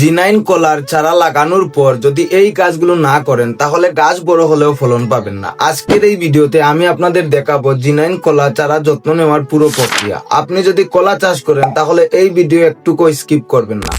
জিনাইন কলার চারা লাগানোর পর যদি এই কাজগুলো না করেন, তাহলে গাছ বড় হলেও ফলন পাবেন না। আজকের এই ভিডিওতে আমি আপনাদের দেখাবো জিনাইন কলা চারা যত্ন নেওয়ার পুরো প্রক্রিয়া। আপনি যদি কলা চাষ করেন, তাহলে এই ভিডিও একটুকু স্কিপ করবেন না।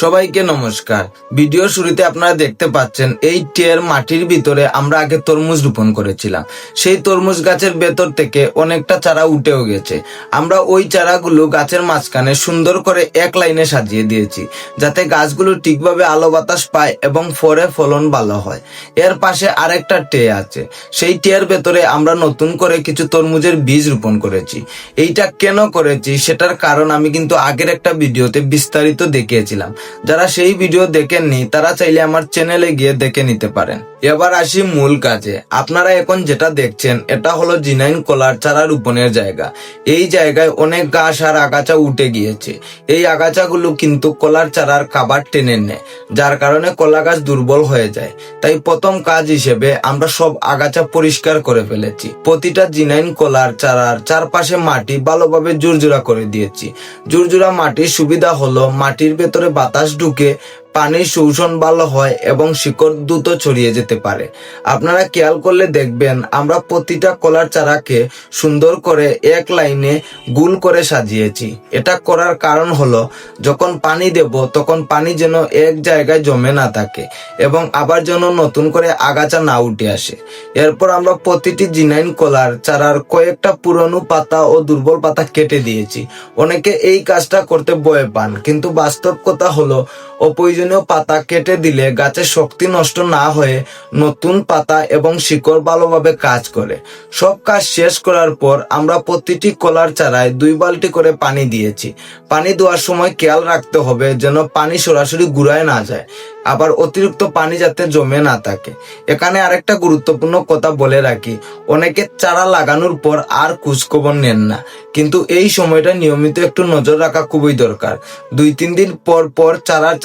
সবাইকে নমস্কার। ভিডিও শুরুতে আপনারা দেখতে পাচ্ছেন, এই টিয়ার মাটির ভিতরে আমরা আগে তরমুজ রোপণ করেছিলাম। সেই তরমুজ গাছের ভেতর থেকে অনেকটা চারা উঠেও গেছে। আমরা ওই চারাগুলো গাছের মাঝখানে সুন্দর করে এক লাইনে সাজিয়ে দিয়েছি, যাতে গাছগুলো ঠিকভাবে আলো বাতাস পায় এবং ফরে ফলন ভালো হয়। এর পাশে আরেকটা টে আছে। সেই টের ভেতরে আমরা নতুন করে কিছু তরমুজের বীজ রোপণ করেছি। এইটা কেন করেছি সেটার কারণ আমি কিন্তু আগের একটা ভিডিওতে বিস্তারিত দেখিয়েছিলাম। যারা সেই ভিডিও দেখেননি তারা চাইলে আমার চ্যানেলে গিয়ে দেখে নিতে পারেন। এবার আসি মূল কাজে। আপনারা এখন যেটা দেখছেন, এটা হলো জিনাইন কলার চারা রোপণের জায়গা। এই জায়গায় অনেক গাছ আর আগাছা উঠে গিয়েছে। এই আগাছাগুলো কিন্তু কলার চারার খাবার টেনে নেয়, যার কারণে কলা গাছ দুর্বল হয়ে যায়। তাই প্রথম কাজ হিসেবে আমরা সব আগাছা পরিষ্কার করে ফেলেছি। প্রতিটা জিনাইন কলার চারার চারপাশে মাটি ভালোভাবে জুরজুরা করে দিয়েছি। জুরজুরা মাটির সুবিধা হলো মাটির ভেতরে বাতাস ঢুকে পানির শোষণ ভালো হয় এবং শিকড় দ্রুত ছড়িয়ে যেতে পারে। আপনারা খেয়াল করলে দেখবেন, আমরা প্রতিটা কলার চারাকে সুন্দর করে এক লাইনে গুল করে সাজিয়েছি। এটা করার কারণ হলো, যখন পানি দেব, তখন পানি যেন এক জায়গায় জমে না থাকে এবং আবার যেন নতুন করে আগাছা না উঠে আসে। এরপর আমরা প্রতিটি জিনাইন কলার চারার কয়েকটা পুরনো পাতা ও দুর্বল পাতা কেটে দিয়েছি। অনেকে এই কাজটা করতে ভয় পান, কিন্তু বাস্তব কথা হলো অপ্রয়োজনীয় পাতা কেটে দিলে গাছের শক্তি নষ্ট না হয়ে নতুন পাতা এবং শিকড় ভালোভাবে কাজ করে। সব কাজ শেষ করার পর আমরা প্রতিটি কলার চারায় দুই বালতি করে পানি দিয়েছি। পানি দেওয়ার সময় খেয়াল রাখতে হবে যেন পানি সরাসরি গুড়ায় না যায়, আবার অতিরিক্ত পানি যাতে জমে না থাকে। এখানে আরেকটা গুরুত্বপূর্ণ কথা বলে রাখি, অনেকে চারা লাগানোর পর আর খোঁজখবর নেন না, কিন্তু এই সময়টা নিয়মিত একটু নজর রাখা খুবই দরকার। দুই তিন দিন পর পর চারার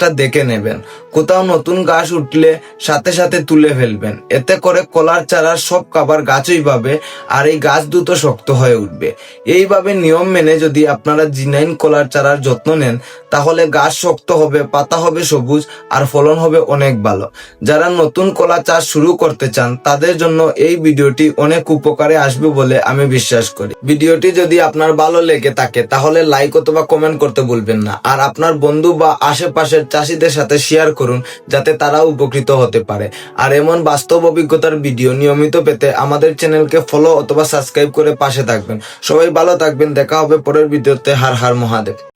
চারপাশটা দেখে নেবেন। কোথাও নতুন গাছ উঠলে সাথে সাথে তুলে ফেলবেন। এতে করে কলার চারার সব খাবার গাছই পাবে আর এই গাছ দ্রুত শক্ত হয়ে উঠবে। এইভাবে নিয়ম মেনে যদি আপনারা জিনাইন কলার চারার যত্ন নেন, তাহলে গাছ শক্ত হবে, পাতা হবে সবুজ আর ফলন হবে অনেক ভালো। যারা নতুন কলা চাষ শুরু করতে চান, তাদের জন্য এই ভিডিওটি অনেক উপকারে আসবে বলে আমি বিশ্বাস করি। ভিডিওটি যদি আপনার ভালো লেগে থাকে, তাহলে লাইক অথবা কমেন্ট করতে ভুলবেন না। আর আপনার বন্ধু বা আশেপাশের চাষিদের সাথে শেয়ার করুন, যাতে তারা উপকৃত হতে পারে। আর এমন বাস্তব অভিজ্ঞতার ভিডিও নিয়মিত পেতে আমাদের চ্যানেলকে ফলো অথবা সাবস্ক্রাইব করে পাশে থাকবেন। সবাই ভালো থাকবেন, দেখা হবে পরের ভিডিওতে হার হার মহাদেব।